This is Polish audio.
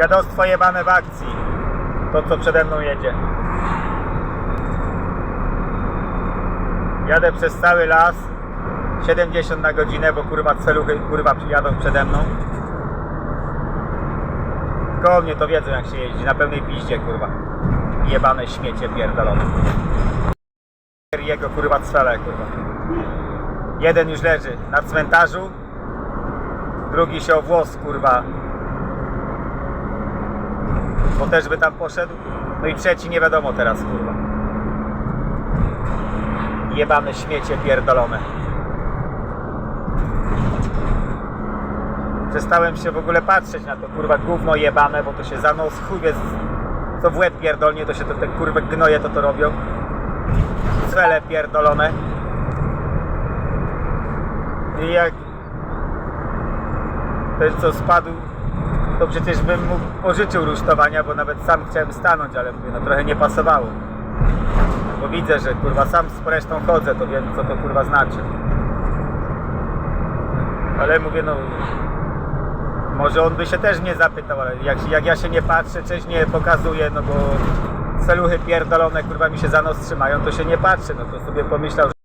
Dziadostwo jebane w akcji. To co przede mną jedzie. Jadę przez cały las. 70 na godzinę, bo kurwa celuchy kurwa jadą przede mną. Koło mnie to wiedzą jak się jeździ, na pełnej piździe kurwa. Jebane śmiecie pierdolone. Jego kurwa cwele kurwa. Jeden już leży na cmentarzu, drugi się o włos kurwa bo też by tam poszedł. No i trzeci nie wiadomo teraz, kurwa. Jebane śmiecie pierdolone. Przestałem się w ogóle patrzeć na to, kurwa, gówno jebane, bo to się za nos chuj wie, co w łeb pierdolnie, to się to te kurwa gnoje to to robią. Cwele pierdolone. I jak ten co spadł to przecież bym mu pożyczył rusztowania, bo nawet sam chciałem stanąć, ale mówię, no trochę nie pasowało. Bo widzę, że kurwa sam z resztą chodzę, to wiem co to kurwa znaczy. Ale mówię, no może on by się też mnie zapytał, ale jak, jak ja się nie patrzę, cześć nie pokazuję, no bo celuchy pierdolone kurwa mi się za nos trzymają, to się nie patrzę, no to sobie pomyślał,